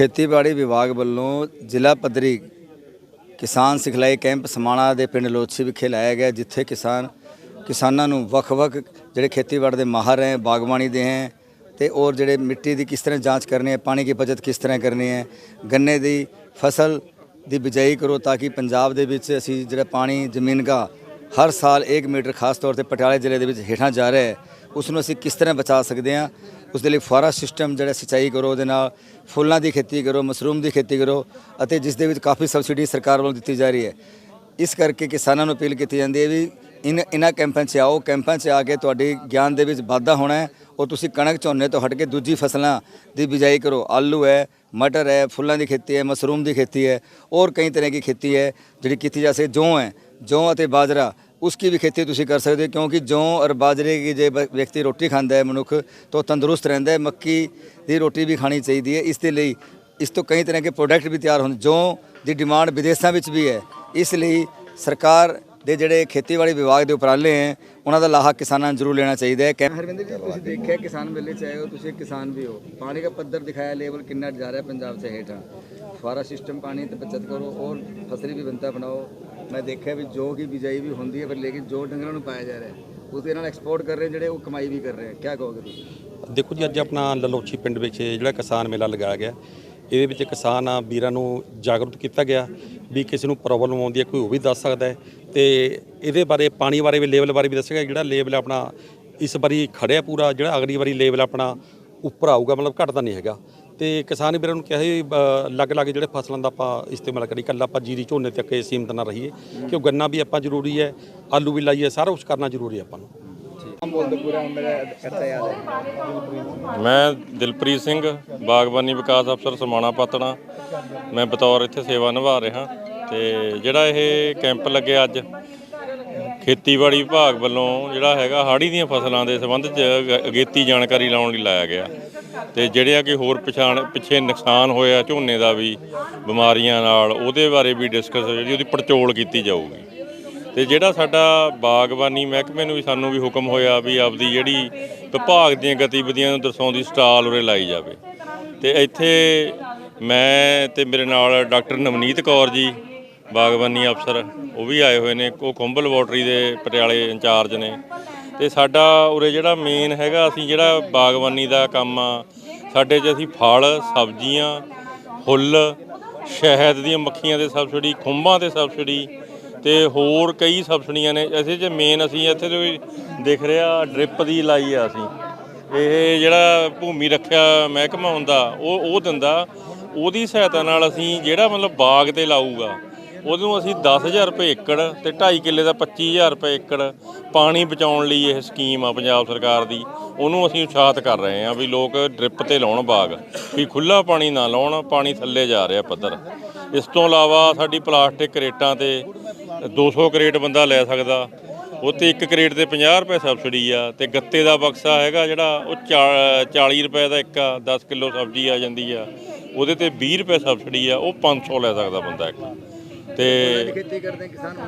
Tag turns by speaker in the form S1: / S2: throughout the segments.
S1: ਖੇਤੀਬਾੜੀ ਵਿਭਾਗ ਵੱਲੋਂ ਜ਼ਿਲ੍ਹਾ ਪੱਧਰੀ ਕਿਸਾਨ ਸਿਖਲਾਈ ਕੈਂਪ ਸਮਾਣਾ ਦੇ ਪਿੰਡ ਲੋਚੀ ਵਿਖੇ ਲਾਇਆ ਗਿਆ, ਜਿੱਥੇ ਕਿਸਾਨ, ਕਿਸਾਨਾਂ ਨੂੰ ਵੱਖ-ਵੱਖ ਜਿਹੜੇ ਖੇਤੀਬਾੜੀ ਦੇ ਮਾਹਰ ਹੈ, ਬਾਗਬਾਨੀ ਦੇ ਹੈ ਤੇ ਔਰ ਜਿਹੜੇ ਮਿੱਟੀ ਦੀ ਕਿਸ ਤਰ੍ਹਾਂ ਜਾਂਚ ਕਰਨੀ ਹੈ, ਪਾਣੀ ਦੀ ਬਚਤ ਕਿਸ ਤਰ੍ਹਾਂ ਕਰਨੀ ਹੈ, ਗੰਨੇ ਦੀ ਫਸਲ ਦੀ ਬਿਜਾਈ ਕਰੋ ਤਾਂ ਕਿ ਪੰਜਾਬ ਦੇ ਵਿੱਚ ਅਸੀਂ ਜਿਹੜਾ ਪਾਣੀ ਜ਼ਮੀਨ ਦਾ ਹਰ ਸਾਲ 1 ਮੀਟਰ ਖਾਸ ਤੌਰ ਤੇ ਪਟਿਆਲੇ ਜ਼ਿਲ੍ਹੇ ਦੇ ਵਿੱਚ ਹੇਠਾਂ ਜਾ ਰਿਹਾ ਹੈ। ਉਸ ਨੂੰ ਅਸੀਂ ਕਿਸ ਤਰ੍ਹਾਂ ਬਚਾ ਸਕਦੇ ਹਾਂ? ਉਸ ਦੇ ਲਈ ਫੁਆਰਾ ਸਿਸਟਮ ਜਿਹੜਾ ਸਿੰਚਾਈ ਕਰੋ, ਉਹਦੇ ਨਾਲ ਫੁੱਲਾਂ ਦੀ ਖੇਤੀ ਕਰੋ, ਮਸ਼ਰੂਮ ਦੀ ਖੇਤੀ ਕਰੋ ਅਤੇ ਜਿਸ ਦੇ ਵਿੱਚ ਕਾਫੀ ਸਬਸਿਡੀ ਸਰਕਾਰ ਵੱਲੋਂ ਦਿੱਤੀ ਜਾ ਰਹੀ ਹੈ। ਇਸ ਕਰਕੇ ਕਿਸਾਨਾਂ ਨੂੰ ਅਪੀਲ ਕੀਤੀ ਜਾਂਦੀ ਹੈ ਵੀ ਇਨ ਇਹਨਾਂ ਕੈਂਪਾਂ 'ਚ ਆਓ। ਕੈਂਪਾਂ 'ਚ ਆ ਕੇ ਤੁਹਾਡੀ ਗਿਆਨ ਦੇ ਵਿੱਚ ਵਾਧਾ ਹੋਣਾ ਹੈ ਔਰ ਤੁਸੀਂ ਕਣਕ ਝੋਨੇ ਤੋਂ ਹਟ ਕੇ ਦੂਜੀ ਫਸਲਾਂ ਦੀ ਬਿਜਾਈ ਕਰੋ। ਆਲੂ ਹੈ, ਮਟਰ ਹੈ, ਫੁੱਲਾਂ ਦੀ ਖੇਤੀ ਹੈ, ਮਸ਼ਰੂਮ ਦੀ ਖੇਤੀ ਹੈ ਔਰ ਕਈ ਤਰ੍ਹਾਂ ਦੀ ਖੇਤੀ ਹੈ ਜਿਹੜੀ ਕੀਤੀ ਜਾ ਸਕੇ। ਜੌਂ ਹੈ, ਜੌਂ ਅਤੇ ਬਾਜਰਾ ਉਸकी ਵੀ ਖੇਤੀ ਤੁਸੀਂ ਕਰ ਸਕਦੇ ਹੋ, ਕਿਉਂਕਿ ਜੌਂ ਔਰ ਬਾਜਰੇ ਦੀ ਜੇ ਵਿਅਕਤੀ ਰੋਟੀ ਖਾਂਦਾ ਹੈ ਮਨੁੱਖ, ਤਾਂ ਉਹ ਤੰਦਰੁਸਤ ਰਹਿੰਦਾ ਹੈ, ਮੱਕੀ ਦੀ ਰੋਟੀ ਵੀ ਖਾਣੀ ਚਾਹੀਦੀ ਹੈ। ਇਸ ਦੇ ਲਈ, ਇਸ ਤੋਂ ਕਈ ਤਰ੍ਹਾਂ ਦੇ ਪ੍ਰੋਡਕਟ ਵੀ ਤਿਆਰ ਹੁੰਦੇ ਜੌਂ ਦੀ ਡਿਮਾਂਡ ਵਿਦੇਸ਼ਾਂ ਵਿੱਚ ਵੀ ਹੈ। ਇਸ ਲਈ ਸਰਕਾਰ ਦੇ ਜਿਹੜੇ ਖੇਤੀਬਾੜੀ ਵਿਭਾਗ ਦੇ ਉਪਰਾਲੇ ਹੈ, ਉਹਨਾਂ ਦਾ ਲਾਹਾ ਕਿਸਾਨਾਂ ਨੂੰ ਜ਼ਰੂਰ ਲੈਣਾ ਚਾਹੀਦਾ ਹੈ। ਹਰਵਿੰਦਰ ਜੀ, ਤੁਸੀਂ ਦੇਖਿਆ ਕਿਸਾਨ ਮੇਲੇ 'ਚ ਆਏ ਹੋ, ਤੁਸੀਂ ਕਿਸਾਨ ਵੀ ਹੋ। ਪਾਣੀ ਦਾ ਪੱਧਰ ਦਿਖਾਇਆ ਲੈਵਲ ਕਿੰਨਾ ਜਾ ਰਿਹਾ ਪੰਜਾਬ 'ਚ ਹੇਠਾਂ। ਫੁਆਰਾ ਸਿਸਟਮ ਪਾਣੀ ਤੇ ਬਚਤ ਕਰੋ ਔਰ ਫਸਲੀ ਵੀ ਬੰਤਾ ਬਣਾਓ। ਮੈਂ ਦੇਖਿਆ ਵੀ ਜੋ ਕਿ ਬਿਜਾਈ ਵੀ ਹੁੰਦੀ ਹੈ, ਪਰ ਲੇਕਿਨ ਜੋ ਡੰਗਰਾਂ ਨੂੰ ਪਾਇਆ ਜਾ ਰਿਹਾ ਹੈ ਉਹਦੇ ਨਾਲ ਐਕਸਪੋਰਟ ਕਰ ਰਹੇ ਜਿਹੜੇ ਉਹ ਕਮਾਈ ਵੀ ਕਰ ਰਹੇ ਹੈ। ਕੀ ਕਹੋਗੇ ਤੁਸੀਂ?
S2: ਦੇਖੋ ਜੀ, ਅੱਜ ਆਪਣਾ ਲਲੋਚੀ ਪਿੰਡ ਵਿੱਚ ਜਿਹੜਾ ਕਿਸਾਨ ਮੇਲਾ ਲਗਾਇਆ ਗਿਆ, ਇਹਦੇ ਵਿੱਚ ਕਿਸਾਨ ਵੀਰਾਂ ਨੂੰ ਜਾਗਰੂਕ ਕੀਤਾ ਗਿਆ ਵੀ ਕਿਸੇ ਨੂੰ ਪ੍ਰੋਬਲਮ ਆਉਂਦੀ ਹੈ, ਕੋਈ ਉਹ ਵੀ ਦੱਸ ਸਕਦਾ ਹੈ ਤੇ ਇਹਦੇ ਬਾਰੇ, ਪਾਣੀ ਬਾਰੇ ਵੀ ਲੈਵਲ ਬਾਰੇ ਵੀ ਦੱਸਿਆ ਜਿਹੜਾ ਲੈਵਲ ਆਪਣਾ ਇਸ ਵਾਰੀ ਖੜਿਆ ਪੂਰਾ, ਜਿਹੜਾ ਅਗਲੀ ਵਾਰੀ ਲੈਵਲ ਆਪਣਾ ਉੱਪਰ ਆਊਗਾ, ਮਤਲਬ ਘਟਦਾ ਨਹੀਂ ਹੈਗਾ। ਤੇ ਕਿਸਾਨ ਵੀਰਾਂ ਨੂੰ ਕਿਹਾ ਸੀ ਅਲੱਗ-ਅਲੱਗ ਜਿਹੜੇ ਫਸਲਾਂ ਦਾ ਆਪਾਂ ਇਸਤੇਮਾਲ ਕਰੀ ਕੱਲਾ ਆਪਾਂ ਜੀਰੀ ਝੋਨੇ ਤੱਕ ਇਹ ਸੀਮਤ ਨਾ ਰਹੀਏ ਕਿਉਂ ਗੰਨਾ ਵੀ ਆਪਾਂ ਜ਼ਰੂਰੀ ਹੈ, ਆਲੂ ਵੀ ਲਾਈਏ, ਸਾਰਾ ਕੁਝ ਕਰਨਾ ਜ਼ਰੂਰੀ ਹੈ ਆਪਾਂ ਨੂੰ।
S3: ਮੈਂ ਦਿਲਪ੍ਰੀਤ ਸਿੰਘ, ਬਾਗਬਾਨੀ ਵਿਕਾਸ ਅਫਸਰ, ਸਮਾਣਾ ਪਾਤਣਾ। ਮੈਂ ਬਤੌਰ ਇੱਥੇ ਸੇਵਾ ਨਿਭਾ ਰਿਹਾ, ਤੇ ਜਿਹੜਾ ਇਹ ਕੈਂਪ ਲੱਗਿਆ ਅੱਜ ਖੇਤੀਬਾੜੀ ਵਿਭਾਗ ਵੱਲੋਂ ਜਿਹੜਾ ਹੈਗਾ ਹਾੜੀ ਦੀਆਂ ਫਸਲਾਂ ਦੇ ਸੰਬੰਧ 'ਚ ਅਗ- ਅਗੇਤੀ ਜਾਣਕਾਰੀ ਲਾਉਣ ਲਈ ਲਾਇਆ ਗਿਆ। ਤੇ ਜਿਹੜਿਆਂ ਕਿ ਹੋਰ ਪਛਾਣ, ਪਿੱਛੇ ਨੁਕਸਾਨ ਹੋਇਆ, ਝੋਨੇ ਦਾ ਵੀ, ਬਿਮਾਰੀਆਂ ਨਾਲ, ਉਹਦੇ ਬਾਰੇ ਵੀ ਡਿਸਕਸ ਜਿਹੜੀ ਉਹਦੀ ਪੜਚੋਲ ਕੀਤੀ ਜਾਊਗੀ। ਤੇ ਜਿਹੜਾ ਸਾਡਾ ਬਾਗਬਾਨੀ ਮਹਿਕਮੇ ਨੂੰ ਵੀ ਸਾਨੂੰ ਵੀ ਹੁਕਮ ਹੋਇਆ ਵੀ ਆਪਦੀ ਜਿਹੜੀ ਵਿਭਾਗ ਦੀਆਂ ਗਤੀਵਿਧੀਆਂ ਨੂੰ ਦਰਸਾਉਂਦੀ ਸਟਾਲ ਉਰੇ ਲਾਈ ਜਾਵੇ। ਤੇ ਇੱਥੇ ਮੈਂ ਤੇ ਮੇਰੇ ਨਾਲ ਡਾਕਟਰ ਨਵਨੀਤ ਕੌਰ ਜੀ ਬਾਗਬਾਨੀ ਅਫਸਰ ਉਹ ਵੀ ਆਏ ਹੋਏ ਨੇ, ਉਹ ਖੁੰਭ ਲੈਬੋਰਟਰੀ ਦੇ ਪਟਿਆਲੇ ਇੰਚਾਰਜ ਨੇ। ਤੇ ਸਾਡਾ ਉਰੇ ਜਿਹੜਾ ਮੇਨ ਹੈਗਾ, ਅਸੀਂ ਜਿਹੜਾ ਬਾਗਬਾਨੀ ਦਾ ਕੰਮ ਆ, ਸਾਡੇ 'ਚ ਅਸੀਂ ਫਲ, ਸਬਜ਼ੀਆਂ, ਫੁੱਲ, ਸ਼ਹਿਦ ਦੀਆਂ ਮੱਖੀਆਂ ਤੇ ਸਬਸਿਡੀ ਖੁੰਭਾਂ ਤੇ ਸਬਸਿਡੀ ਤੇ ਹੋਰ ਕਈ ਸਬਸਿਡੀਆਂ ਨੇ। ਇਸੇ 'ਚ ਮੇਨ ਅਸੀਂ ਇੱਥੇ ਜੋ ਦਿਖ ਰਿਹਾ ਡ੍ਰਿਪ ਦੀ ਲਾਈ ਆ ਅਸੀਂ। ਇਹ ਜਿਹੜਾ ਭੂਮੀ ਰੱਖਿਆ ਮਹਿਕਮਾ ਹੁੰਦਾ, ਉਹ ਉਹ ਦਿੰਦਾ। ਉਹਦੀ ਸਹਾਇਤਾ ਨਾਲ ਅਸੀਂ ਜਿਹੜਾ ਮਤਲਬ ਬਾਗ ਤੇ ਲਾਊਗਾ ਉਹਨੂੰ ਅਸੀਂ 10000 ਰੁਪਏ ਏਕੜ ਤੇ 2.5 ਕਿੱਲੇ ਦਾ 25000 ਰੁਪਏ ਏਕੜ ਪਾਣੀ ਬਚਾਉਣ ਲਈ ਇਹ ਸਕੀਮ ਆ ਪੰਜਾਬ ਸਰਕਾਰ ਦੀ, ਉਹਨੂੰ ਅਸੀਂ ਉਤਸ਼ਾਹਤ ਕਰ ਰਹੇ ਹਾਂ ਵੀ ਲੋਕ ਡ੍ਰਿਪ ਤੇ ਲਾਉਣ ਬਾਗ, ਵੀ ਖੁੱਲਾ ਪਾਣੀ ਨਾ ਲਾਉਣ, ਪਾਣੀ ਥੱਲੇ ਜਾ ਰਿਹਾ ਪੱਧਰ। ਇਸ ਤੋਂ ਇਲਾਵਾ ਸਾਡੀ ਪਲਾਸਟਿਕ ਕਰੇਟਾਂ ਤੇ 200 ਕਰੇਟ ਬੰਦਾ ਲੈ ਸਕਦਾ, ਉਹ ਤੇ ਇੱਕ ਕਰੇਟ ਤੇ 50 ਰੁਪਏ ਸਬਸਿਡੀ ਆ, ਤੇ ਗੱਤੇ ਦਾ ਬਕਸਾ ਹੈਗਾ ਜਿਹੜਾ ਉਹ ਚਾ- 40 ਰੁਪਏ ਦਾ ਇੱਕ ਆ 10 ਕਿਲੋ ਸਬਜ਼ੀ ਆ ਜਾਂਦੀ ਆ, ਉਹਦੇ ਤੇ 20 ਰੁਪਏ ਸਬਸਿਡੀ ਆ, ਉਹ 500 ਲੈ ਸਕਦਾ ਬੰਦਾ ਇੱਕ। ਤੇ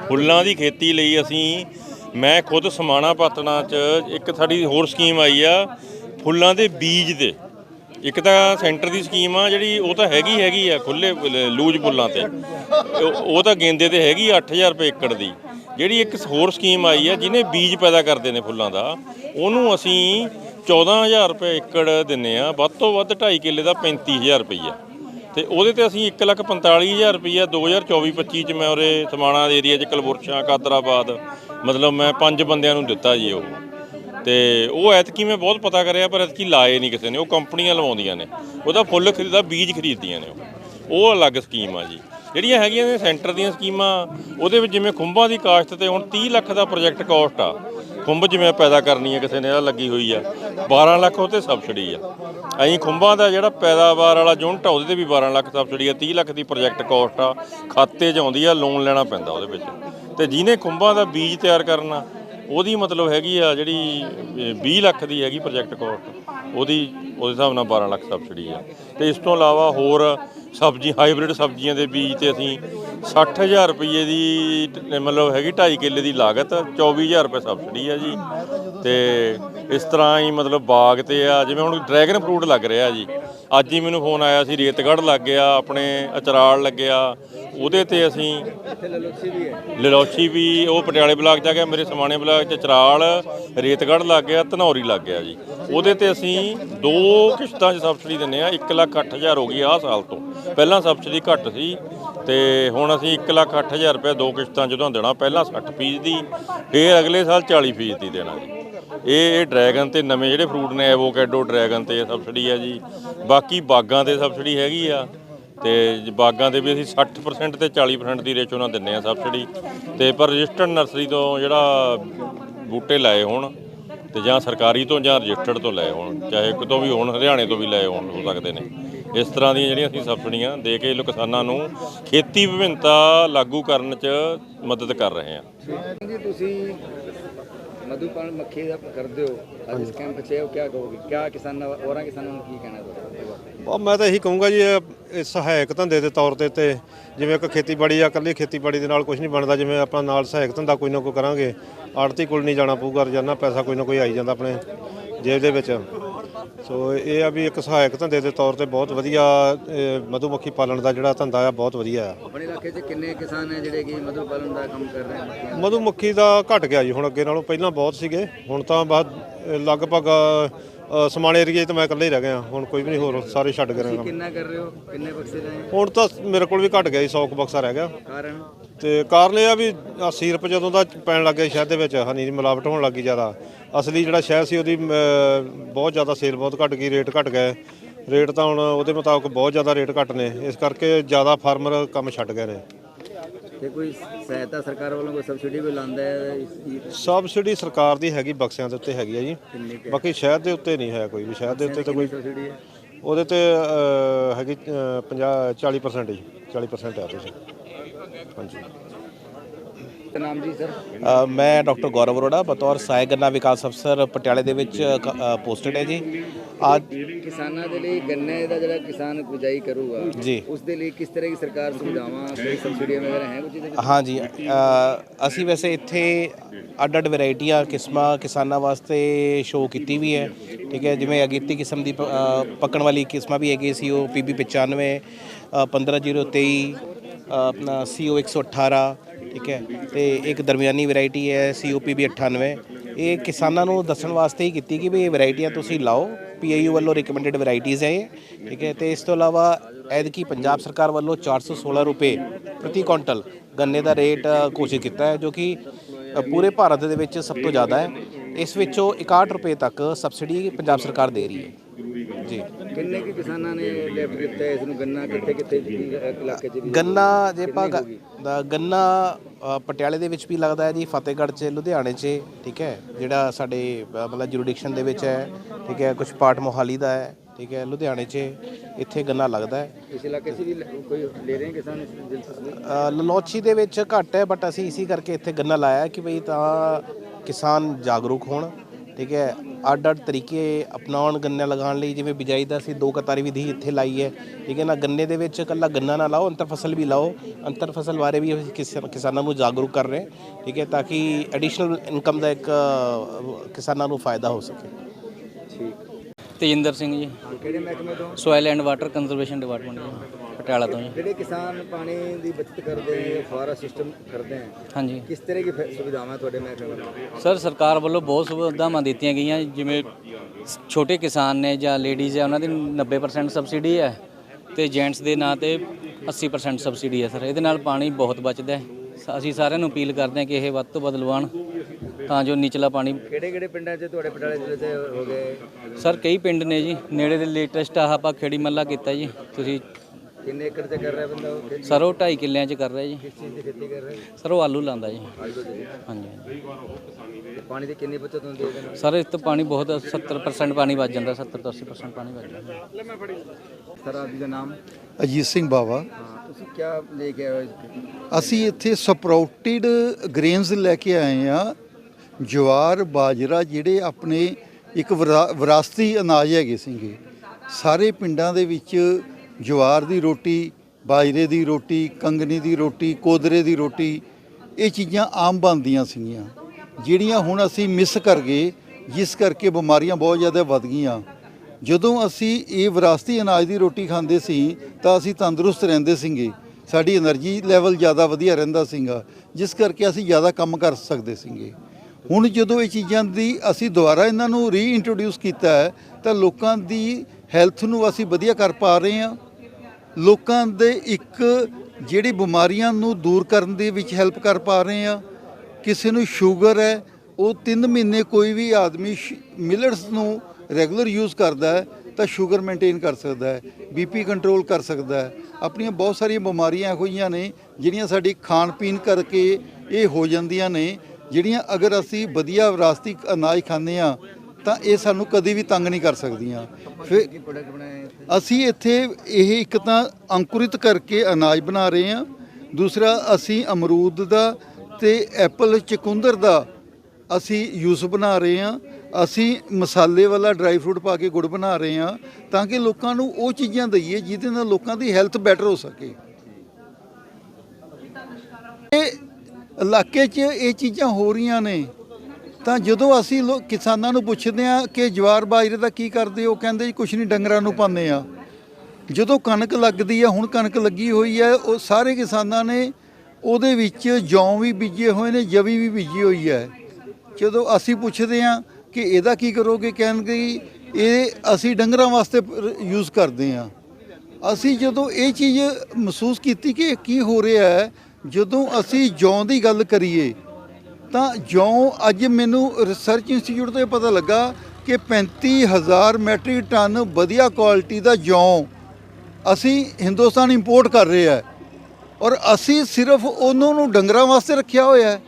S3: ਫੁੱਲਾਂ ਦੀ ਖੇਤੀ ਲਈ ਅਸੀਂ, ਮੈਂ ਖੁਦ ਸਮਾਣਾ ਪਾਤਣਾ ਚ ਇੱਕ ਸਾਡੀ ਹੋਰ ਸਕੀਮ ਆਈ ਆ, ਫੁੱਲਾਂ ਦੇ ਬੀਜ ਦੇ। ਇੱਕ ਤਾਂ ਸੈਂਟਰ ਦੀ ਸਕੀਮ ਆ ਜਿਹੜੀ, ਉਹ ਤਾਂ ਹੈਗੀ ਹੈਗੀ ਆ ਖੁੱਲੇ ਲੂਜ ਫੁੱਲਾਂ ਤੇ। ਉਹ ਉਹ ਤਾਂ ਗੇਂਦੇ ਤੇ ਹੈਗੀ 8000 ਰੁਪਏ ਏਕੜ ਦੀ। ਜਿਹੜੀ ਇੱਕ ਹੋਰ ਸਕੀਮ ਆਈ ਆ, ਜਿਹਨੇ ਬੀਜ ਪੈਦਾ ਕਰਦੇ ਨੇ ਫੁੱਲਾਂ ਦਾ, ਉਹਨੂੰ ਅਸੀਂ 14000 ਰੁਪਏ ਏਕੜ ਦਿੰਨੇ ਆ, ਵੱਧ ਤੋਂ ਵੱਧ 2.5 ਕਿੱਲੇ ਦਾ 35000 ਰੁਪਈਆ। ਤੇ ਉਹਦੇ ਤੇ ਅਸੀਂ 145000 ਰੁਪਈਆ 2024-25 ਚ ਮੈਂ ਉਰੇ ਸਮਾਣਾ ਦੇ ਏਰੀਆ ਚ ਕਲਬੁਰਸ਼ਾ, ਕਾਦਰਾਬਾਦ, ਮਤਲਬ ਮੈਂ ਪੰਜ ਬੰਦਿਆਂ ਨੂੰ ਦਿੱਤਾ ਜੀ ਉਹ। ਤੇ ਉਹ ਐਤਕੀ ਮੈਂ ਬਹੁਤ ਪਤਾ ਕਰਿਆ, ਪਰ ਐਤਕੀ ਲਾਏ ਨਹੀਂ ਕਿਸੇ ਨੇ। ਉਹ ਕੰਪਨੀਆਂ ਲਵਾਉਂਦੀਆਂ ਨੇ। ਉਹਦਾ ਫੁੱਲ ਖਰੀਦਾ ਬੀਜ ਖਰੀਦਦੀਆਂ ਨੇ ਉਹ। ਉਹ ਅਲੱਗ ਸਕੀਮ ਆ ਜੀ। ਜਿਹੜੀਆਂ ਹੈਗੀਆਂ ਨੇ ਸੈਂਟਰ ਦੀਆਂ ਸਕੀਮਾਂ, ਉਹਦੇ ਵਿੱਚ ਜਿਵੇਂ ਖੁੰਭਾਂ ਦੀ ਕਾਸ਼ਤ ਤੇ ਹੁਣ 30 ਲੱਖ ਦਾ ਪ੍ਰੋਜੈਕਟ ਕਾਸਟ ਆ। ਖੁੰਭ ਜਿਵੇਂ ਪੈਦਾ ਕਰਨੀ ਹੈ ਕਿਸੇ ਨੇ ਇਹ ਲੱਗੀ ਹੋਈ ਆ। 12 ਲੱਖ ਉਹ ਤੇ ਸਬਸਿਡੀ ਆ। ਐਂ ਖੁੰਭਾਂ ਦਾ ਜਿਹੜਾ ਪੈਦਾਵਾਰ ਵਾਲਾ ਯੂਨਿਟ ਆ ਉਹਦੇ ਤੇ ਵੀ 12 ਲੱਖ ਸਬਸਿਡੀ ਆ। 30 ਲੱਖ ਦੀ ਪ੍ਰੋਜੈਕਟ ਕੋਸਟ ਆ ਖਾਤੇ 'ਚ ਆਉਂਦੀ ਆ ਲੋਨ ਲੈਣਾ ਪੈਂਦਾ ਉਹਦੇ ਵਿੱਚ। ਤੇ ਜਿਹਨੇ ਖੁੰਭਾਂ ਦਾ ਬੀਜ ਤਿਆਰ ਕਰਨਾ ਉਹਦੀ ਮਤਲਬ ਹੈਗੀ ਆ ਜਿਹੜੀ ਅਹ, 20 ਲੱਖ ਦੀ ਹੈਗੀ ਪ੍ਰੋਜੈਕਟ ਕੋਸਟ ਉਹਦੀ ਉਹਦੇ ਹਿਸਾਬ ਨਾਲ 12 ਲੱਖ ਸਬਸਿਡੀ ਆ। ਤੇ ਇਸ ਤੋਂ ਇਲਾਵਾ ਹੋਰ ਸਬਜ਼ੀ ਹਾਈਬ੍ਰਿਡ ਸਬਜ਼ੀਆਂ ਦੇ ਬੀਜ ਤੇ ਅਸੀਂ 60000 ਰੁਪਏ ਦੀ ਮਤਲਬ ਹੈਗੀ 2.5 ਕਿੱਲੇ ਦੀ ਲਾਗਤ 24000 ਰੁਪਏ ਸਬਸਿਡੀ ਆ ਜੀ। ਤੇ ਇਸ ਤਰ੍ਹਾਂ ਹੀ ਮਤਲਬ ਬਾਗ ਤੇ ਆ, ਜਿਵੇਂ ਹੁਣ ਡਰੈਗਨ ਫਰੂਟ ਲੱਗ ਰਿਹਾ ਜੀ। ਅੱਜ ਹੀ ਮੈਨੂੰ ਫੋਨ ਆਇਆ ਸੀ, ਰੇਤਗੜ੍ਹ ਲੱਗ ਗਿਆ, ਆਪਣੇ ਅਚਰਾਲ ਲੱਗਿਆ ਉਹਦੇ ਤੇ ਅਸੀਂ
S4: ਇੱਥੇ ਲਲੋਚੀ ਵੀ,
S3: ਉਹ ਪਟਿਆਲੇ ਬਲਾਕ ਚ ਆ ਗਿਆ ਮੇਰੇ ਸਮਾਣੇ ਬਲਾਕ ਚ ਅਚਰਾਲ, ਰੇਤਗੜ੍ਹ ਲੱਗ ਗਿਆ, ਧਨੌਰੀ ਲੱਗ ਗਿਆ ਜੀ। ਉਹਦੇ ਤੇ ਅਸੀਂ ਦੋ ਕਿਸ਼ਤਾਂ 'ਚ ਸਬਸਿਡੀ ਦਿੰਨੇ ਆ 1 ਲੱਖ 8000 ਹੋ ਗਈ ਆਹ ਸਾਲ ਤੋਂ। ਪਹਿਲਾਂ ਸਬਸਿਡੀ ਘੱਟ ਸੀ ਤੇ ਹੁਣ ਅਸੀਂ 1 ਲੱਖ 8000 ਰੁਪਏ ਦੋ ਕਿਸ਼ਤਾਂ ਜਦੋਂ ਦੇਣਾ, ਪਹਿਲਾਂ 60 ਫੀਸ ਦੀ ਫਿਰ ਅਗਲੇ ਸਾਲ 40 ਫੀਸ ਦੀ ਦੇਣਾ ਜੀ। ਇਹ ਇਹ ਡਰੈਗਨ ਤੇ ਨਵੇਂ ਜਿਹੜੇ ਫਰੂਟ ਨੇ ਐਵੋਕੈਡੋ ਡਰੈਗਨ ਤੇ ਸਬਸਿਡੀ ਹੈ ਜੀ। ਬਾਕੀ ਬਾਗਾਂ ਤੇ ਸਬਸਿਡੀ ਹੈਗੀ ਆ ਤੇ ਬਾਗਾਂ ਦੇ ਵੀ ਅਸੀਂ 60% ਤੇ 40% ਦੀ ਰੇਸ਼ੋ ਨਾਲ ਦਿੰਨੇ ਆ ਸਬਸਿਡੀ। ਤੇ ਪਰ ਰਜਿਸਟਰਡ ਨਰਸਰੀ ਤੋਂ ਜਿਹੜਾ ਬੂਟੇ ਲਾਏ ਹੋਣ ਤੇ ਜਾਂ ਸਰਕਾਰੀ ਤੋਂ ਜਾਂ ਰਜਿਸਟਰਡ ਤੋਂ ਲਏ ਹੋਣ, ਚਾਹੇ ਕਿਤੋਂ ਵੀ ਹੋਣ, ਹਰਿਆਣੇ ਤੋਂ ਵੀ ਲਏ ਹੋਣ ਹੋ ਸਕਦੇ ਨੇ। ਇਸ ਤਰ੍ਹਾਂ ਦੀਆਂ ਜਿਹੜੀਆਂ ਅਸੀਂ ਸਬਸਿਡੀਆਂ ਦੇ ਕੇ ਲੋ ਕਿਸਾਨਾਂ ਨੂੰ ਖੇਤੀ ਵਿਭਿੰਨਤਾ ਲਾਗੂ ਕਰਨ 'ਚ ਮਦਦ ਕਰ ਰਹੇ ਹਾਂ।
S4: ਜੀ, ਤੁਸੀਂ ਮਧੂਪਾਲ ਮੱਖੀ ਦਾ ਕਰਦੇ ਹੋ। ਅੱਜ ਇਸ ਕੈਂਪ 'ਚ ਉਹ ਕੀ ਕਹੋਗੇ? ਕਿਆ ਕਿਸਾਨਾਂ ਹੋਰਾਂ ਕਿਸਾਨਾਂ ਨੂੰ ਕੀ ਕਹਿਣਾ ਤੁਹਾਡਾ?
S5: ਮੈਂ ਤਾਂ ਇਹੀ ਕਹੂੰਗਾ ਜੀ, ਇਹ ਸਹਾਇਕ ਧੰਦੇ ਦੇ ਤੌਰ ਤੇ ਤੇ ਜਿਵੇਂ ਇੱਕ ਖੇਤੀਬਾੜੀ ਆ ਇਕੱਲੀ ਖੇਤੀਬਾੜੀ ਦੇ ਨਾਲ ਕੁਝ ਨਹੀਂ ਬਣਦਾ, ਜਿਵੇਂ ਆਪਾਂ ਨਾਲ ਸਹਾਇਕ ਧੰਦਾ ਕੋਈ ਨਾ ਕੋਈ ਕਰਾਂਗੇ। ਆੜਤੀ ਕੋਲ ਨਹੀਂ ਜਾਣਾ ਪਊਗਾ, ਰੋਜ਼ਾਨਾ ਪੈਸਾ ਕੋਈ ਨਾ ਕੋਈ ਆਈ ਜਾਂਦਾ ਆਪਣੇ ਜੇਬ ਦੇ ਵਿੱਚ। ਸੋ ਇਹ ਆ ਵੀ ਇੱਕ ਸਹਾਇਕ ਧੰਦੇ ਦੇ ਤੌਰ ਤੇ ਬਹੁਤ ਵਧੀਆ ਇਹ ਮਧੂਮੱਖੀ ਪਾਲਣ ਦਾ ਜਿਹੜਾ ਧੰਦਾ ਆ ਬਹੁਤ ਵਧੀਆ ਆ।
S4: ਆਪਣੇ ਇਲਾਕੇ 'ਚ ਕਿੰਨੇ ਕਿਸਾਨ ਹੈ ਜਿਹੜੇ ਕਿ ਮਧੂ ਪਾਲਣ ਦਾ ਕੰਮ ਕਰ ਰਹੇ ਹਨ ਮੱਖੀਆਂ
S5: ਮਧੂਮੱਖੀ ਦਾ ਘਟ ਗਿਆ ਜੀ ਹੁਣ ਅੱਗੇ ਨਾਲੋਂ ਪਹਿਲਾਂ ਬਹੁਤ ਸੀਗੇ ਹੁਣ ਤਾਂ ਬਾਅਦ ਲਗਭਗ ਅ, ਸਮਾਣੇ ਏਰੀਏ 'ਚ ਤਾਂ ਮੈਂ ਇਕੱਲਾ ਹੀ ਰਹਿ ਗਿਆ ਹੁਣ ਕੋਈ ਵੀ ਨਹੀਂ ਹੋਰ ਸਾਰੇ ਛੱਡ ਗਏ ਨੇ ਕੰਮ
S4: ਕਿੰਨਾ ਕਰ ਰਹੇ ਹੋ? ਕਿੰਨੇ ਬਕਸੇ ਲਏ
S5: ਹੁਣ ਤਾਂ ਮੇਰੇ ਕੋਲ ਵੀ ਘਟ ਗਿਆ ਜੀ 100 ਕੁ ਬਕਸਾ ਰਹਿ ਗਿਆ।
S4: ਕਾਰਨ?
S5: ਤੇ ਕਾਰਨ ਇਹ ਆ ਵੀ ਆਹ ਸੀਰਪ ਜਦੋਂ ਦਾ ਪੈਣ ਲੱਗ ਗਿਆ ਸ਼ਹਿਦ ਦੇ ਵਿੱਚ ਹਨੀ ਦੀ ਮਿਲਾਵਟ ਹੋਣ ਲੱਗੀ ਜ਼ਿਆਦਾ। ਅਸਲੀ ਜਿਹੜਾ ਸ਼ਹਿਦ ਸੀ ਉਹਦੀ ਅਮ, ਬਹੁਤ ਜ਼ਿਆਦਾ ਸੇਲ ਬਹੁਤ ਘਟ ਗਈ ਰੇਟ ਘਟ ਗਏ। ਰੇਟ ਤਾਂ ਹੁਣ ਉਹਦੇ ਮੁਤਾਬਕ ਬਹੁਤ ਜ਼ਿਆਦਾ ਰੇਟ ਘਟ ਨੇ। ਇਸ ਕਰਕੇ ਜ਼ਿਆਦਾ ਫਾਰਮਰ ਕੰਮ ਛੱਡ ਗਏ ਨੇ।
S4: ਤੇ ਕੋਈ ਸਹਾਇਤਾ ਸਰਕਾਰ ਵੱਲੋਂ ਕੋਈ ਸਬਸਿਡੀ ਵੀ ਲਾਉਂਦਾ ਹੈ ਇਸ ਦੀ
S5: ਸਬਸਿਡੀ ਸਰਕਾਰ ਦੀ ਹੈਗੀ ਬਕਸਿਆਂ ਦੇ ਉੱਤੇ ਹੈਗੀ ਆ ਜੀ।
S4: ਕਿੰਨੀ ਕੁ? ਹੈ?
S5: ਬਾਕੀ ਸ਼ਹਿਦ ਦੇ ਉੱਤੇ ਨਹੀਂ ਹੈ ਕੋਈ ਵੀ। ਸ਼ਹਿਦ ਦੇ ਉੱਤੇ ਤਾਂ ਕੋਈ
S4: ਸਬਸਿਡੀ ਹੈ?
S5: ਉਹਦੇ ਤੇ ਹੈਗੀ ਅ, 50 40% ਜੀ। 40% ਹੈ ਤੁਸੀਂ ਹਾਂਜੀ।
S4: ਨਾਮ ਜੀ ਸਰ?
S6: ਮੈਂ ਡਾਕਟਰ ਗੌਰਵ ਅਰੋੜਾ ਬਤੌਰ ਸਹਾਇਕ ਗੰਨਾ ਵਿਕਾਸ ਅਫਸਰ ਪਟਿਆਲੇ ਦੇ ਵਿੱਚ ਪੋਸਟਡ ਹੈ ਜੀ। ਅੱਜ
S4: ਕਿਸਾਨਾਂ ਦੇ ਲਈ ਗੰਨੇ ਦਾ ਜਿਹੜਾ ਕਿਸਾਨ ਬਿਜਾਈ ਕਰੂਗਾ
S6: ਜੀ।
S4: ਉਸ ਦੇ ਲਈ ਕਿਸ ਤਰ੍ਹਾਂ ਦੀ ਸਰਕਾਰ ਸੁਵਿਧਾਵਾਂ ਕੋਈ ਸਬਸਿਡੀਆਂ ਵਗੈਰਾ ਹੈ ਕੁਝ
S6: ਹਾਂ ਜੀ ਅਸੀਂ ਵੈਸੇ ਇੱਥੇ ਅੱਡ ਅੱਡ ਵੈਰਾਈਟੀਆਂ ਕਿਸਮਾਂ ਕਿਸਾਨਾਂ ਵਾਸਤੇ ਸ਼ੋਅ ਕੀਤੀ ਵੀ ਹੈ। ਠੀਕ ਹੈ ਜਿਵੇਂ ਅਗੇਤੀ ਕਿਸਮ ਦੀ ਪੱਕਣ ਵਾਲੀ ਕਿਸਮਾਂ ਵੀ ਹੈਗੀ ਸੀ ਉਹ ਪੀਬੀ 95 ਅ, 15023 ਅ, ਆਪਣਾ ਸੀਓ 118 ਠੀਕ ਹੈ ਤੇ ਇੱਕ ਦਰਮਿਆਨੀ ਵੈਰਾਈਟੀ ਹੈ ਸੀਓਪੀਬੀ 98 ਇਹ ਕਿਸਾਨਾਂ ਨੂੰ ਦੱਸਣ ਵਾਸਤੇ ਹੀ ਕੀਤੀ ਕਿ ਵੀ ਇਹ ਵੈਰਾਈਟੀਆਂ ਤੁਸੀਂ ਲਾਓ ਪੀਆਈਯੂ ਵੱਲੋਂ ਰਿਕਮੈਂਡਡ ਵੈਰਾਈਟੀਆਂ ਹੈ ਠੀਕ ਹੈ ਤੇ ਇਸ ਤੋਂ ਇਲਾਵਾ ਐਦਕੀ ਪੰਜਾਬ ਸਰਕਾਰ ਵੱਲੋਂ 416 ਰੁਪਏ ਪ੍ਰਤੀ ਕੁਇੰਟਲ ਗੰਨੇ ਦਾ ਰੇਟ ਘੋਸ਼ਿਤ ਕੀਤਾ ਹੈ ਜੋ ਕਿ ਪੂਰੇ ਭਾਰਤ ਦੇ ਵਿੱਚ ਸਭ ਤੋਂ ਜ਼ਿਆਦਾ ਹੈ। ਇਸ ਵਿੱਚੋਂ 61 ਰੁਪਏ ਤੱਕ ਸਬਸਿਡੀ ਪੰਜਾਬ ਸਰਕਾਰ ਦੇ ਰਹੀ ਹੈ। ਜੀ।
S4: ਕਿੰਨੇ ਕੁ ਕਿਸਾਨਾਂ ਨੇ ਲੈਫਟ ਕੀਤਾ ਹੈ ਇਸ ਨੂੰ ਗੰਨਾ ਕਿੱਥੇ ਕਿੱਥੇ ਇਲਾਕੇ 'ਚ ਵੀ
S6: ਗੰਨਾ ਜੇ ਆਪਾਂ ਦਾ ਗੰਨਾ ਪਟਿਆਲੇ ਦੇ ਵਿੱਚ ਵੀ ਲੱਗਦਾ ਹੈ ਜੀ ਫਤਿਹਗੜ੍ਹ 'ਚ ਲੁਧਿਆਣੇ 'ਚ ਠੀਕ ਹੈ? ਜਿਹੜਾ ਸਾਡੇ ਮਤਲਬ ਜੁਰੀਡਿਕਸ਼ਨ ਦੇ ਵਿੱਚ ਹੈ ਠੀਕ ਹੈ? ਕੁਝ ਪਾਰਟ ਮੋਹਾਲੀ ਦਾ ਹੈ ਠੀਕ ਹੈ? ਲੁਧਿਆਣੇ 'ਚ ਇੱਥੇ ਗੰਨਾ ਲੱਗਦਾ ਹੈ।
S4: ਇਸ ਇਲਾਕੇ 'ਚ ਵੀ ਕੋਈ ਲੈ ਰਹੇ ਕਿਸਾਨ ਇਸ ਦਿਲਚਸਪੀ
S6: ਅ, ਲਲੋਚੀ ਦੇ ਵਿੱਚ ਘੱਟ ਹੈ ਬਟ ਅਸੀਂ ਇਸੇ ਕਰਕੇ ਇੱਥੇ ਗੰਨਾ ਲਾਇਆ ਕਿ ਬਈ ਤਾਂ ਕਿਸਾਨ ਜਾਗਰੂਕ ਹੋਣ। ਠੀਕ ਹੈ ਅੱਡ ਅੱਡ ਤਰੀਕੇ ਅਪਣਾਉਣ ਗੰਨਾ ਲਗਾਉਣ ਲਈ ਜਿਵੇਂ ਬਿਜਾਈ ਦਾ ਅਸੀਂ ਦੋ ਕਤਾਰੀ ਵਿਧੀ ਇੱਥੇ ਲਾਈ ਹੈ ਠੀਕ ਹੈ ਨਾ ਗੰਨੇ ਦੇ ਵਿੱਚ ਇਕੱਲਾ ਗੰਨਾ ਨਾ ਲਾਓ ਅੰਤਰ ਫਸਲ ਵੀ ਲਾਓ ਅੰਤਰ ਫਸਲ ਬਾਰੇ ਵੀ ਅਸੀਂ ਕਿਸ- ਕਿਸਾਨਾਂ ਨੂੰ ਜਾਗਰੂਕ ਕਰ ਰਹੇ ਠੀਕ ਹੈ ਤਾਂ ਕਿ ਐਡੀਸ਼ਨਲ ਇਨਕਮ ਦਾ ਇੱਕ ਕਿਸਾਨਾਂ ਨੂੰ ਫਾਇਦਾ ਹੋ ਸਕੇ।
S7: ਤੇਜਿੰਦਰ ਸਿੰਘ ਜੀ।
S4: ਕਿਹੜੇ ਮਹਿਕਮੇ ਤੋਂ?
S7: Soil and water conservation department Patiala ਤੋਂ ਜੀ।
S4: ਜਿਹੜੇ ਕਿਸਾਨ ਪਾਣੀ ਦੀ ਬਚਤ ਕਰਦੇ ਹੈ ਫੁਆਰਾ ਸਿਸਟਮ ਕਰਦੇ ਹੈ
S7: ਹਾਂਜੀ।
S4: ਕਿਸ ਤਰ੍ਹਾਂ ਦੀ ਫੈ- ਸੁਵਿਧਾਵਾਂ ਤੁਹਾਡੇ ਮਹਿਕਮੇ ਵੱਲੋਂ
S7: ਸਰ ਸਰਕਾਰ ਵੱਲੋਂ ਬਹੁਤ ਸੁਵਿਧਾਵਾਂ ਦਿੱਤੀਆਂ ਗਈਆਂ ਜਿਵੇਂ ਸ- ਛੋਟੇ ਕਿਸਾਨ ਨੇ ਜਾਂ ਲੇਡੀਜ਼ ਹੈ ਉਹਨਾਂ ਦੀ 90% ਸਬਸਿਡੀ ਹੈ ਤੇ ਜੈਂਟਸ ਦੇ ਨਾਂ ਤੇ 80% ਸਬਸਿਡੀ ਹੈ ਸਰ। ਇਹਦੇ ਨਾਲ ਪਾਣੀ ਬਹੁਤ ਬਚਦਾ ਹੈ। ਸ- ਅਸੀਂ ਸਾਰਿਆਂ ਨੂੰ ਅਪੀਲ ਕਰਦੇ ਹਾਂ ਕਿ ਇਹ ਵੱਧ ਤੋਂ ਵੱਧ ਲਵਾਉਣ ਤਾਂ ਜੋ ਨਿਚਲਾ ਪਾਣੀ
S4: ਕਿਹੜੇ ਕਿਹੜੇ ਪਿੰਡਾਂ 'ਚ ਤੁਹਾਡੇ ਪਟਿਆਲੇ ਜ਼ਿਲ੍ਹੇ 'ਚ ਹੋ ਗਏ?
S7: ਸਰ ਕਈ ਪਿੰਡ ਨੇ ਜੀ। ਨੇੜੇ ਦੇ ਲੇਟੈਸਟ ਆਹ ਆਪਾਂ ਖੇੜੀ ਮੱਲਾ ਕੀਤਾ ਜੀ। ਤੁਸੀਂ
S4: ਕਿੰਨੇ ਏਕੜ 'ਚ ਕਰ ਰਿਹਾ ਬੰਦਾ ਉਹ ਖੇਤੀ?
S7: ਸਰ ਉਹ 2.5 ਕਿੱਲਿਆਂ 'ਚ ਕਰ ਰਿਹਾ ਜੀ।
S4: ਕਿਸ ਚੀਜ਼ ਦੀ ਖੇਤੀ ਕਰ ਰਿਹਾ?
S7: ਸਰ ਉਹ ਆਲੂ ਲਾਉਂਦਾ ਜੀ।
S4: ਆਲੂ ਦੀ
S7: ਹਾਂਜੀ ਹਾਂਜੀ।
S4: ਤੇ ਪਾਣੀ ਦੀ ਕਿੰਨੀ ਬਚਤ ਹੁੰਦੀ ਹੈ ਇਹਦੇ ਨਾਲ?
S7: ਸਰ ਇਸ ਤੋਂ ਪਾਣੀ ਬਹੁਤ 70% ਪਾਣੀ ਬਚ ਜਾਂਦਾ 70 ਤੋਂ 80% ਪਾਣੀ ਬਚ ਜਾਂਦਾ।
S4: ਸਰ ਆਪ ਜੀ ਦਾ ਨਾਮ?
S8: ਅਜੀਤ ਸਿੰਘ ਬਾਵਾ।
S4: ਹਾਂ ਤੁਸੀਂ ਕੀ ਲੈ ਕੇ ਆਏ ਹੋ
S8: ਅਸੀਂ ਇੱਥੇ ਸਪਰਾਊਟਡ ਗ੍ਰੇਨਸ ਲੈ ਕੇ ਆਏ ਆ। ਜਵਾਰ ਬਾਜਰਾ ਜਿਹੜੇ ਆਪਣੇ ਇੱਕ ਵਿਰਾ- ਵਿਰਾਸਤੀ ਅਨਾਜ ਹੈਗੇ ਸੀਗੇ। ਸਾਰੇ ਪਿੰਡਾਂ ਦੇ ਵਿੱਚ ਜਵਾਰ ਦੀ ਰੋਟੀ, ਬਾਜਰੇ ਦੀ ਰੋਟੀ ਕੰਗਨੀ ਦੀ ਰੋਟੀ, ਕੋਦਰੇ ਦੀ ਰੋਟੀ, ਇਹ ਚੀਜ਼ਾਂ ਆਮ ਬਣਦੀਆਂ ਸੀਗੀਆਂ। ਜਿਹੜੀਆਂ ਹੁਣ ਅਸੀਂ ਮਿਸ ਕਰ ਗਏ, ਜਿਸ ਕਰਕੇ ਬਿਮਾਰੀਆਂ ਬਹੁਤ ਜ਼ਿਆਦਾ ਵੱਧ ਗਈਆਂ। ਜਦੋਂ ਅਸੀਂ ਇਹ ਵਿਰਾਸਤੀ ਅਨਾਜ ਦੀ ਰੋਟੀ ਖਾਂਦੇ ਸੀ, ਤਾਂ ਅਸੀਂ ਤੰਦਰੁਸਤ ਰਹਿੰਦੇ ਸੀਗੇ। ਸਾਡੀ એનર્ਜੀ ਲੈਵਲ ਜ਼ਿਆਦਾ ਵਧੀਆ ਰਹਿੰਦਾ ਸੀਗਾ, ਜਿਸ ਕਰਕੇ ਅਸੀਂ ਜ਼ਿਆਦਾ ਕੰਮ ਕਰ ਸਕਦੇ ਸੀਗੇ। ਹੁਣ ਜਦੋਂ ਇਹ ਚੀਜ਼ਾਂ ਦੀ ਅਸੀਂ ਦੁਬਾਰਾ ਇਹਨਾਂ ਨੂੰ ਰੀਇੰਟਰੋਡਿਊਸ ਕੀਤਾ ਹੈ, ਤਾਂ ਲੋਕਾਂ ਦੀ ਹੈਲਥ ਨੂੰ ਅਸੀਂ ਵਧੀਆ ਕਰ ਪਾ ਰਹੇ ਹਾਂ। ਲੋਕਾਂ ਦੇ ਇੱਕ ਜਿਹੜੀ ਬਿਮਾਰੀਆਂ ਨੂੰ ਦੂਰ ਕਰਨ ਦੇ ਵਿੱਚ ਹੈਲਪ ਕਰ ਪਾ ਰਹੇ ਆ, ਕਿਸੇ ਨੂੰ ਸ਼ੂਗਰ ਹੈ, ਉਹ 3 ਮਹੀਨੇ ਕੋਈ ਵੀ ਆਦਮੀ ਮਿਲਟਸ ਨੂੰ ਰੈਗੂਲਰ ਯੂਜ਼ ਕਰਦਾ ਹੈ, ਤਾਂ ਸ਼ੂਗਰ ਮੇਨਟੇਨ ਕਰ ਸਕਦਾ ਹੈ ਬੀਪੀ ਕੰਟਰੋਲ ਕਰ ਸਕਦਾ ਹੈ। ਆਪਣੀਆਂ ਬਹੁਤ ਸਾਰੀਆਂ ਬਿਮਾਰੀਆਂ ਇਹੋ ਜਿਹੀਆਂ ਨੇ, ਜਿਹੜੀਆਂ ਸਾਡੀ ਖਾਣ ਪੀਣ ਕਰਕੇ ਇਹ ਹੋ ਜਾਂਦੀਆਂ ਨੇ, ਜਿਹੜੀਆਂ ਅਗਰ ਅਸੀਂ ਵਧੀਆ ਵਿਰਾਸਤੀ ਅਨਾਜ ਖਾਂਦੇ ਆ ਤਾਂ ਇਹ ਸਾਨੂੰ ਕਦੇ ਵੀ ਤੰਗ ਨਹੀਂ ਕਰ ਸਕਦੀਆਂ। ਫਿਰ ਅਸੀਂ ਇੱਥੇ ਇਹ ਇੱਕ ਤਾਂ ਅੰਕੁਰਿਤ ਕਰਕੇ ਅਨਾਜ ਬਣਾ ਰਹੇ ਹਾਂ। ਦੂਸਰਾ, ਅਸੀਂ ਅਮਰੂਦ ਦਾ ਤੇ ਐਪਲ, ਚਕੁੰਦਰ ਦਾ ਅਸੀਂ ਯੂਸ ਬਣਾ ਰਹੇ ਹਾਂ। ਅਸੀਂ ਮਸਾਲੇ ਵਾਲਾ ਡਰਾਈ ਫਰੂਟ ਪਾ ਕੇ ਗੁੜ ਬਣਾ ਰਹੇ ਹਾਂ ਤਾਂ ਕਿ ਲੋਕਾਂ ਨੂੰ ਉਹ ਚੀਜ਼ਾਂ ਦਈਏ ਜਿਹਦੇ ਨਾਲ ਲੋਕਾਂ ਦੀ ਹੈਲਥ ਬੈਟਰ ਹੋ ਸਕੇ। ਇਹ ਇਲਾਕੇ 'ਚ ਇਹ ਚੀਜ਼ਾਂ ਹੋ ਰਹੀਆਂ ਨੇ। ਤਾਂ ਜਦੋਂ ਅਸੀਂ ਲੋ ਕਿਸਾਨਾਂ ਨੂੰ ਪੁੱਛਦੇ ਆ ਕਿ ਜਵਾਰ ਬਾਜਰੇ ਦਾ ਕੀ ਕਰਦੇ ਹੋ ਕਹਿੰਦੇ ਜੀ ਕੁਛ ਨਹੀਂ ਡੰਗਰਾਂ ਨੂੰ ਪਾਉਂਦੇ ਆ ਜਦੋਂ ਕਣਕ ਲੱਗਦੀ ਆ ਹੁਣ ਕਣਕ ਲੱਗੀ ਹੋਈ ਹੈ ਉਹ ਸਾਰੇ ਕਿਸਾਨਾਂ ਨੇ ਉਹਦੇ ਵਿੱਚ ਜੌਂ ਵੀ ਬੀਜੇ ਹੋਏ ਨੇ ਜਵੀ ਵੀ ਬੀਜੀ ਹੋਈ ਹੈ। ਜਦੋਂ ਅਸੀਂ ਪੁੱਛਦੇ ਆ ਕਿ ਇਹਦਾ ਕੀ ਕਰੋਗੇ ਕਹਿਣਗੇ ਜੀ, ਇਹ ਅਸੀਂ ਡੰਗਰਾਂ ਵਾਸਤੇ ਯੂਜ਼ ਕਰਦੇ ਆ ਅਸੀਂ ਜਦੋਂ ਇਹ ਚੀਜ਼ ਮਹਿਸੂਸ ਕੀਤੀ ਕਿ ਇਹ ਕੀ ਹੋ ਰਿਹਾ ਹੈ ਜਦੋਂ ਅਸੀਂ ਜੌਂ ਦੀ ਗੱਲ ਕਰੀਏ ਤਾਂ ਜੌਂ ਅੱਜ ਮੈਨੂੰ ਰਿਸਰਚ ਇੰਸਟੀਚਿਊਟ ਤੋਂ ਇਹ ਪਤਾ ਲੱਗਾ ਕਿ 35000 ਮੈਟ੍ਰਿਕ ਟਨ ਵਧੀਆ ਕੁਆਲਿਟੀ ਦਾ ਜੌਂ ਅਸੀਂ ਹਿੰਦੁਸਤਾਨ ਇੰਪੋਰਟ ਕਰ ਰਹੇ ਹੈ ਔਰ ਅਸੀਂ ਸਿਰਫ ਉਹਨਾਂ ਨੂੰ ਡੰਗਰਾਂ ਵਾਸਤੇ ਰੱਖਿਆ ਹੋਇਆ ਹੈ।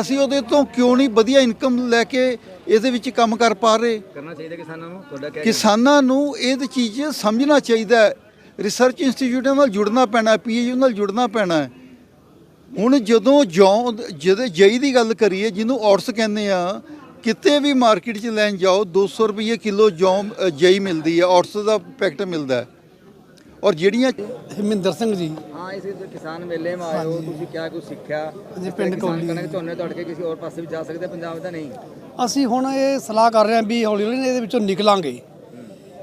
S8: ਅਸੀਂ ਉਹਦੇ ਤੋਂ ਕਿਉਂ ਨਹੀਂ ਵਧੀਆ ਇਨਕਮ ਲੈ ਕੇ ਇਹਦੇ ਵਿੱਚ ਕੰਮ ਕਰ ਪਾ ਰਹੇ?
S4: ਕਰਨਾ ਚਾਹੀਦਾ ਕਿਸਾਨਾਂ ਨੂੰ? ਤੁਹਾਡਾ ਕਿਆ
S8: ਕਿਸਾਨਾਂ ਨੂੰ ਇਹ ਚੀਜ਼ ਸਮਝਣਾ ਚਾਹੀਦਾ ਹੈ। ਰਿਸਰਚ ਇੰਸਟੀਚਿਊਟਾਂ ਨਾਲ ਜੁੜਨਾ ਪੈਣਾ ਪੀਏਯੂ ਨਾਲ ਜੁੜਨਾ ਪੈਣਾ ਹੈ। ਹੁਣ ਜਦੋਂ ਜੌਂ ਜਿਹਦੇ ਜਈ ਦੀ ਗੱਲ ਕਰੀਏ ਜਿਹਨੂੰ ਔਟਸ ਕਹਿੰਦੇ ਆ ਕਿਤੇ ਵੀ ਮਾਰਕੀਟ 'ਚ ਲੈਣ ਜਾਓ 200 ਰੁਪਏ ਕਿਲੋ ਜੌਂ ਜਈ ਮਿਲਦੀ ਹੈ ਔਟਸ ਦਾ ਪੈਕਟ ਮਿਲਦਾ ਹੈ। ਔਰ ਜਿਹੜੀਆਂ
S9: ਹਰਮਿੰਦਰ ਸਿੰਘ ਜੀ।
S4: ਹਾਂ ਇਸ ਕਿਸਾਨ ਮੇਲੇ ਮਾ ਹੋ ਤੁਸੀਂ ਕਿਆ ਕੁਝ ਸਿੱਖਿਆ?
S9: ਜੀ ਪਿੰਡ ਕੋਲੀ
S4: ਕਣਕ ਝੋਨੇ ਤੋੜ ਕੇ ਕਿਸੇ ਹੋਰ ਪਾਸੇ ਵੀ ਜਾ ਸਕਦੇ ਪੰਜਾਬ ਦਾ ਨਹੀਂ।
S9: ਅਸੀਂ ਹੁਣ ਇਹ ਸਲਾਹ ਕਰ ਰਹੇ ਹਾਂ ਵੀ ਹੌਲੀ ਹੌਲੀ ਇਹਦੇ ਵਿੱਚੋਂ ਨਿਕਲਾਂਗੇ।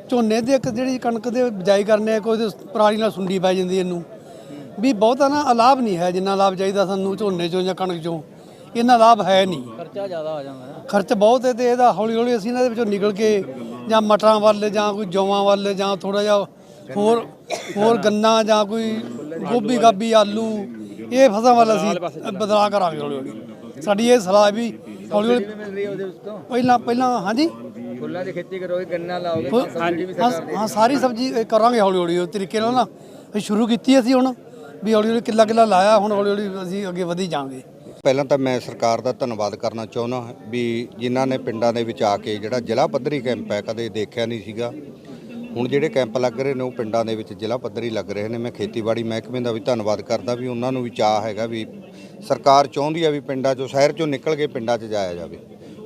S9: ਝੋਨੇ ਦੀ ਇੱਕ ਜਿਹੜੀ ਕਣਕ ਦੇ ਬਿਜਾਈ ਕਰਨੇ ਆ ਕੋਈ ਪਰਾਲੀ ਨਾਲ ਸੁੰਡੀ ਪੈ ਜਾਂਦੀ ਇਹਨੂੰ। ਵੀ ਬਹੁਤਾ ਨਾ ਲਾਭ ਨਹੀਂ ਹੈ ਜਿੰਨਾ ਲਾਭ ਚਾਹੀਦਾ ਸਾਨੂੰ ਝੋਨੇ ਚੋਂ ਜਾਂ ਕਣਕ ਚੋਂ। ਇਹਨਾਂ ਲਾਭ ਹੈ ਨਹੀਂ।
S7: ਖਰਚਾ ਜ਼ਿਆਦਾ ਹੋ ਜਾਂਦਾ ਹੈ
S9: ਖਰਚ ਬਹੁਤ ਹੈ ਤੇ ਇਹਦਾ ਹੌਲੀ ਹੌਲੀ ਅਸੀਂ ਇਹਨਾਂ ਦੇ ਵਿੱਚੋਂ ਨਿਕਲ ਕੇ ਜਾਂ ਮਟਰਾਂ ਵੱਲ ਜਾਂ ਕੋਈ ਜੌਆਂ ਵੱਲ ਜਾਂ ਥੋੜਾ ਜਿਹਾ ਹੋਰ ਹੋਰ ਗੰਨਾ ਜਾਂ ਕੋਈ ਗੋਭੀ ਗਾਬੀ ਆਲੂ ਇਹ ਫਸਲਾਂ ਵੱਲ ਅਸੀਂ ਬਦਲਾਅ ਕਰਾਂਗੇ ਹੌਲੀ ਹੌਲੀ ਸਾਡੀ ਇਹ ਸਲਾਹ ਵੀ ਹੌਲੀ ਹੌਲੀ ਪਹਿਲਾਂ ਪਹਿਲਾਂ ਹਾਂਜੀ?
S4: ਫੁੱਲਾਂ ਦੀ ਖੇਤੀ ਕਰੋਗੇ ਗੰਨਾ ਲਾਓਗੇ ਸਬਜ਼ੀ ਵੀ
S9: ਹਾਂ ਸਾਰੀ ਸਬਜ਼ੀ ਕਰਾਂਗੇ ਹੌਲੀ ਹੌਲੀ ਉਹ ਤਰੀਕੇ ਨਾਲ ਨਾ। ਸ਼ੁਰੂ ਕੀਤੀ ਅਸੀਂ ਹੁਣ। ਵੀ ਹੌਲੀ ਹੌਲੀ ਕਿੱਲਾ ਕਿੱਲਾ ਲਾਇਆ, ਹੁਣ ਹੌਲੀ ਹੌਲੀ ਅਸੀਂ ਅੱਗੇ ਵਧੀ ਜਾਵਾਂਗੇ।
S10: ਪਹਿਲਾਂ ਤਾਂ ਮੈਂ ਸਰਕਾਰ ਦਾ ਧੰਨਵਾਦ ਕਰਨਾ ਚਾਹੁੰਦਾ ਵੀ ਜਿਨ੍ਹਾਂ ਨੇ ਪਿੰਡਾਂ ਦੇ ਵਿੱਚ ਆ ਕੇ ਜਿਹੜਾ ਜ਼ਿਲ੍ਹਾ ਪੱਧਰੀ ਕੈਂਪ ਹੈ, ਕਦੇ ਦੇਖਿਆ ਨਹੀਂ ਸੀਗਾ। ਹੁਣ ਜਿਹੜੇ ਕੈਂਪ ਲੱਗ ਰਹੇ ਨੇ, ਉਹ ਪਿੰਡਾਂ ਦੇ ਵਿੱਚ ਜ਼ਿਲ੍ਹਾ ਪੱਧਰੀ ਲੱਗ ਰਹੇ ਨੇ। ਮੈਂ ਖੇਤੀਬਾੜੀ ਮਹਿਕਮੇ ਦਾ ਵੀ ਧੰਨਵਾਦ ਕਰਦਾ ਵੀ ਉਹਨਾਂ ਨੂੰ ਵੀ ਚਾਹ ਹੈਗਾ ਵੀ ਸਰਕਾਰ ਚਾਹੁੰਦੀ ਆ ਵੀ ਪਿੰਡਾਂ ਚੋਂ, ਸ਼ਹਿਰ ਚੋਂ ਨਿਕਲ ਕੇ ਪਿੰਡਾਂ 'ਚ ਜਾਇਆ ਜਾਵੇ।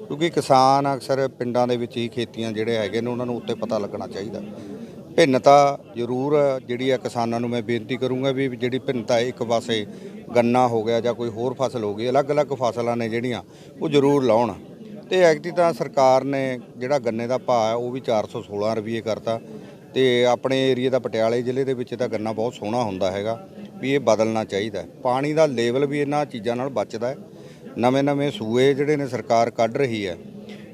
S10: ਕਿਉਂਕਿ ਕਿਸਾਨ ਅਕਸਰ ਪਿੰਡਾਂ ਦੇ ਵਿੱਚ ਹੀ ਖੇਤੀਆਂ ਜਿਹੜੇ ਹੈਗੇ ਨੇ, ਉਹਨਾਂ ਨੂੰ ਉੱਤੇ ਪਤਾ ਲੱਗਣਾ ਚਾਹੀਦਾ। ਭਿੰਨਤਾ ਜ਼ਰੂਰ ਜਿਹੜੀ ਆ ਕਿਸਾਨਾਂ ਨੂੰ ਮੈਂ ਬੇਨਤੀ ਕਰੂੰਗਾ ਵੀ ਜਿਹੜੀ ਭਿੰਨਤਾ ਇੱਕ ਪਾਸੇ ਗੰਨਾ ਹੋ ਗਿਆ ਜਾਂ ਕੋਈ ਹੋਰ ਫਸਲ ਹੋ ਗਈ, ਅਲੱਗ-ਅਲੱਗ ਫਸਲਾਂ ਨੇ ਜਿਹੜੀਆਂ, ਉਹ ਜ਼ਰੂਰ ਲਾਉਣ। ਤੇ ਐਕਟੀ ਤਾਂ ਸਰਕਾਰ ਨੇ ਜਿਹੜਾ ਗੰਨੇ ਦਾ ਭਾਅ ਹੈ ਉਹ ਵੀ 416 ਰੁਪਏ ਕਰਤਾ। ਤੇ ਆਪਣੇ ਏਰੀਆ ਦਾ ਪਟਿਆਲੇ ਜ਼ਿਲ੍ਹੇ ਦੇ ਵਿੱਚ ਤਾਂ ਗੰਨਾ ਬਹੁਤ ਸੋਹਣਾ ਹੁੰਦਾ ਹੈਗਾ, ਵੀ ਇਹ ਬਦਲਣਾ ਚਾਹੀਦਾ ਪਾਣੀ ਦਾ ਲੈਵਲ ਵੀ ਇਹਨਾਂ ਚੀਜ਼ਾਂ ਨਾਲ ਬਚਦਾ ਹੈ। ਨਵੇਂ-ਨਵੇਂ ਸੂਏ ਜਿਹੜੇ ਨੇ ਸਰਕਾਰ ਕੱਢ ਰਹੀ ਹੈ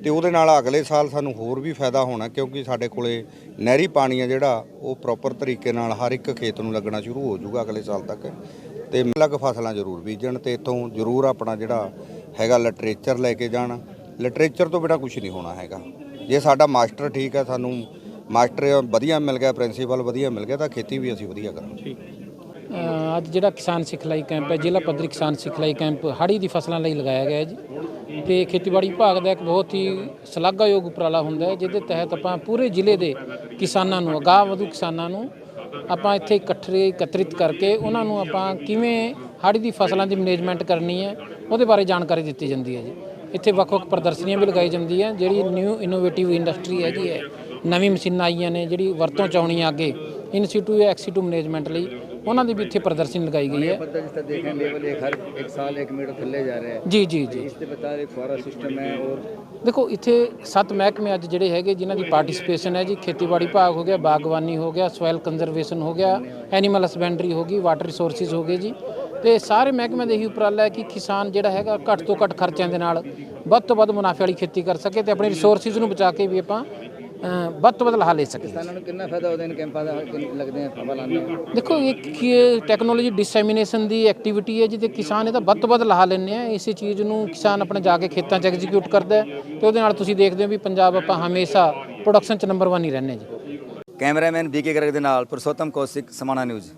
S10: ਤੇ ਉਹਦੇ ਨਾਲ ਅਗਲੇ ਸਾਲ ਸਾਨੂੰ ਹੋਰ ਵੀ ਫਾਇਦਾ ਹੋਣਾ ਕਿਉਂਕਿ ਸਾਡੇ ਕੋਲੇ ਨਹਿਰੀ ਪਾਣੀ ਆ ਜਿਹੜਾ ਉਹ ਪ੍ਰੋਪਰ ਤਰੀਕੇ ਨਾਲ ਹਰ ਇੱਕ ਖੇਤ ਨੂੰ ਲੱਗਣਾ ਸ਼ੁਰੂ ਹੋ ਜਾਊਗਾ ਅਗਲੇ ਸਾਲ ਤੱਕ। ਤੇ ਅਲੱਗ ਫਸਲਾਂ ਜ਼ਰੂਰ ਬੀਜਣ ਤੇ ਇਥੋਂ ਜ਼ਰੂਰ ਆਪਣਾ ਜਿਹੜਾ ਹੈਗਾ ਲਿਟਰੇਚਰ ਲੈ ਕੇ ਜਾਣ। ਲਿਟਰੇਚਰ ਤੋਂ ਬਿਨਾ ਕੁਝ ਨਹੀਂ ਹੋਣਾ ਹੈਗਾ। ਜੇ ਸਾਡਾ ਮਾਸਟਰ ਠੀਕ ਹੈ ਸਾਨੂੰ ਮਾਸਟਰ ਵਧੀਆ ਮਿਲ ਗਿਆ ਪ੍ਰਿੰਸੀਪਲ ਵਧੀਆ ਮਿਲ ਗਿਆ ਤਾਂ ਖੇਤੀ ਵੀ ਅਸੀਂ ਵਧੀਆ ਕਰਾਂਗੇ।
S11: ਅ, ਅੱਜ ਜਿਹੜਾ ਕਿਸਾਨ ਸਿਖਲਾਈ ਕੈਂਪ ਹੈ ਜ਼ਿਲ੍ਹਾ ਪੱਧਰੀ ਕਿਸਾਨ ਸਿਖਲਾਈ ਕੈਂਪ ਹਾੜੀ ਦੀ ਫਸਲਾਂ ਲਈ ਲਗਾਇਆ ਗਿਆ ਹੈ ਜੀ। ਤੇ ਖੇਤੀਬਾੜੀ ਵਿਭਾਗ ਦਾ ਇੱਕ ਬਹੁਤ ਹੀ ਸ਼ਲਾਘਾਯੋਗ ਉਪਰਾਲਾ ਹੁੰਦਾ ਹੈ, ਜਿਹਦੇ ਤਹਿਤ ਆਪਾਂ ਪੂਰੇ ਜ਼ਿਲ੍ਹੇ ਦੇ ਕਿਸਾਨਾਂ ਨੂੰ, ਅਗਾਂਹ ਵਧੂ ਕਿਸਾਨਾਂ ਨੂੰ ਆਪਾਂ ਇੱਥੇ ਇਕੱਠੇ ਇਕੱਤਰਿਤ ਕਰਕੇ ਉਹਨਾਂ ਨੂੰ ਆਪਾਂ ਕਿਵੇਂ ਹਾੜੀ ਦੀ ਫਸਲਾਂ ਦੀ ਮੈਨੇਜਮੈਂਟ ਕਰਨੀ ਹੈ, ਉਹਦੇ ਬਾਰੇ ਜਾਣਕਾਰੀ ਦਿੱਤੀ ਜਾਂਦੀ ਹੈ ਜੀ। ਇੱਥੇ ਵੱਖ-ਵੱਖ ਪ੍ਰਦਰਸ਼ਨੀਆਂ ਵੀ ਲਗਾਈ ਜਾਂਦੀਆਂ, ਜਿਹੜੀ ਨਿਊ ਇਨੋਵੇਟਿਵ ਇੰਡਸਟਰੀ ਹੈਗੀ ਹੈ, ਨਵੀਂ ਮਸ਼ੀਨਾਂ ਆਈਆਂ ਨੇ, ਜਿਹੜੀ ਵਰਤੋਂ ਚ ਆਉਣੀ ਹੈ ਅੱਗੇ ਇਨ ਸਿਟੂ ਜਾਂ ਐਕਸੀਟੂ ਮੈਨੇਜਮੈਂਟ ਲਈ। ਉਹਨਾਂ ਦੀ ਵੀ ਇੱਥੇ ਪ੍ਰਦਰਸ਼ਨੀ ਲਗਾਈ ਗਈ ਹੈ
S4: पता जिस तरह देखें लेवल एक हर एक साल एक मीटर थल्ले जा रहे हैं
S11: ਜੀ ਜੀ ਜੀ
S4: इस ते बता रहे फुहारा सिस्टम है और
S11: ਦੇਖੋ ਇੱਥੇ ਸੱਤ ਮਹਿਕਮੇ ਅੱਜ ਜਿਹੜੇ ਹੈਗੇ ਜਿਨ੍ਹਾਂ ਦੀ ਪਾਰਟਿਸਿਪੇਸ਼ਨ ਹੈ ਜੀ ਖੇਤੀਬਾੜੀ ਵਿਭਾਗ ਹੋ ਗਿਆ ਬਾਗਬਾਨੀ ਹੋ ਗਿਆ ਸੋਇਲ ਕੰਜ਼ਰਵੇਸ਼ਨ ਹੋ ਗਿਆ ਐਨੀਮਲ ਹਸਬੈਂਡਰੀ ਹੋ ਗਈ ਵਾਟਰ ਰਿਸੋਰਸਿਸ ਹੋ ਗਏ ਜੀ ਤੇ ਸਾਰੇ ਮਹਿਕਮਿਆਂ ਦੇ ਇਹੀ ਉਪਰਾਲਾ ਹੈ ਕਿ ਕਿਸਾਨ ਜਿਹੜਾ ਹੈਗਾ ਘੱਟ ਤੋਂ ਘੱਟ ਖਰਚਿਆਂ ਦੇ ਨਾਲ ਵੱਧ ਤੋਂ ਵੱਧ ਮੁਨਾਫੇ ਵਾਲੀ ਖੇਤੀ ਕਰ ਸਕੇ ਤੇ ਆਪਣੇ ਰਿਸੋਰਸਿਸ ਨੂੰ ਬਚਾ ਕੇ ਵੀ ਆਪਾਂ ਅ, ਵੱਧ ਤੋਂ ਵੱਧ ਲਾਹਾ ਲੈ ਸਕੀਏ।
S4: ਕਿਸਾਨਾਂ ਨੂੰ ਕਿੰਨਾ ਫਾਇਦਾ ਉਹਦੇ ਨੇ ਕੈਂਪਾਂ ਦਾ ਲੱਗਦੇ ਆ ਫਾਇਦਾ ਲਾਉਂਦੇ
S11: ਦੇਖੋ ਇਹ ਟੈਕਨੋਲੋਜੀ ਡਿਸੈਮੀਨੇਸ਼ਨ ਦੀ ਐਕਟੀਵਿਟੀ ਹੈ ਜਿਹਦੇ ਕਿਸਾਨ ਇਹਦਾ ਵੱਧ ਤੋਂ ਵੱਧ ਲਾਹਾ ਲੈਣੇ ਆ। ਇਸੇ ਚੀਜ਼ ਨੂੰ ਕਿਸਾਨ ਆਪਣੇ ਜਾ ਕੇ ਖੇਤਾਂ 'ਚ ਐਗਜ਼ੀਕਿਊਟ ਕਰਦਾ ਤੇ ਉਹਦੇ ਨਾਲ ਤੁਸੀਂ ਦੇਖਦੇ ਹੋ ਵੀ ਪੰਜਾਬ ਆਪਾਂ ਹਮੇਸ਼ਾ ਪ੍ਰੋਡਕਸ਼ਨ 'ਚ ਨੰਬਰ 1 ਹੀ ਰਹਿੰਦੇ ਜੀ।
S4: ਕੈਮਰਾਮੈਨ ਬੀਕੇ ਗਰਗ ਦੇ ਨਾਲ ਪ੍ਰਸੋਤਮ ਕੌਸਿਕ ਸਮਾਣਾ ਨਿਊਜ਼।